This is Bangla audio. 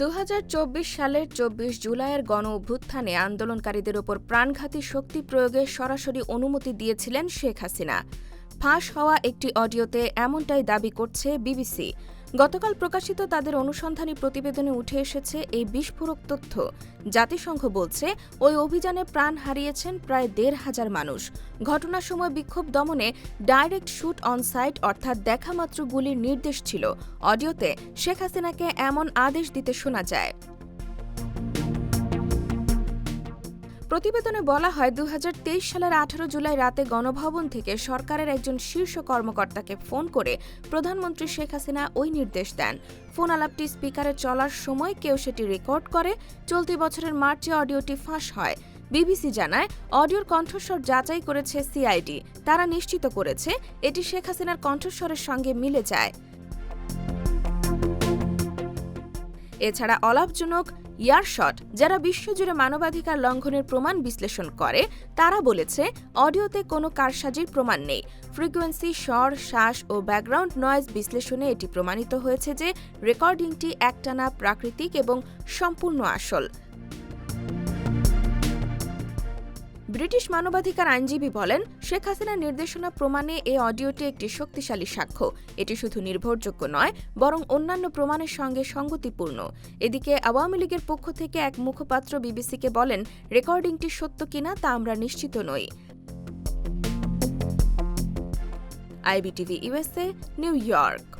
দু হাজার চব্বিশ সালের চব্বিশ জুলাইয়ের গণ অভ্যুত্থানে আন্দোলনকারীদের ওপর প্রাণঘাতী শক্তি প্রয়োগের সরাসরি অনুমতি দিয়েছিলেন শেখ হাসিনা। ফাঁস হওয়া একটি অডিওতে এমনটাই দাবি করছে বিবিসি। গতকাল প্রকাশিত তাদের অনুসন্ধানী প্রতিবেদনে উঠে এসেছে এই বিস্ফোরক তথ্য। জাতিসংঘ বলছে, ওই অভিযানে প্রাণ হারিয়েছেন প্রায় দেড় হাজার মানুষ। ঘটনার সময় বিক্ষোভ দমনে ডাইরেক্ট শুট অন সাইট অর্থাৎ দেখামাত্র গুলির নির্দেশ ছিল। অডিওতে শেখ হাসিনাকে এমন আদেশ দিতে শোনা যায়। প্রতিবেদনে বলা হয় দু হাজার তেইশ সালের আঠারো জুলাই রাতে গণভবন থেকে সরকারের একজন শীর্ষ কর্মকর্তাকে ফোন করে প্রধানমন্ত্রী শেখ হাসিনা ওই নির্দেশ দেন। ফোন আলাপটি স্পিকারে চলার সময় কেউ সেটি রেকর্ড করে, চলতি বছরের মার্চে অডিওটি ফাঁস হয়। বিবিসি জানায়, অডিওর কণ্ঠস্বর যাচাই করেছে সিআইডি। তারা নিশ্চিত করেছে, এটি শেখ হাসিনার কণ্ঠস্বরের সঙ্গে মিলে যায়। এছাড়া অলাভজনক ইয়ারশট, যারা বিশ্বজুড়ে মানবাধিকার লঙ্ঘনের প্রমাণ বিশ্লেষণ করে, তারা বলেছে, অডিওতে কোনো কারসাজির প্রমাণ নেই। ফ্রিকোয়েন্সি, স্বর, শ্বাস ও ব্যাকগ্রাউন্ড নয়েজ বিশ্লেষণে এটি প্রমাণিত হয়েছে যে রেকর্ডিংটি একটানা প্রাকৃতিক এবং সম্পূর্ণ আসল। ব্রিটিশ মানবাধিকার আইনজীবী বলেন, শেখ হাসিনার নির্দেশনা প্রমাণে এই অডিওটি একটি শক্তিশালী সাক্ষ্য। এটি শুধু নির্ভরযোগ্য নয়, বরং অন্যান্য প্রমাণের সঙ্গে সঙ্গতিপূর্ণ। এদিকে আওয়ামী লীগের পক্ষ থেকে এক মুখপাত্র বিবিসিকে বলেন, রেকর্ডিংটি সত্য কিনা তা আমরা নিশ্চিত নই। IBTV USA New York.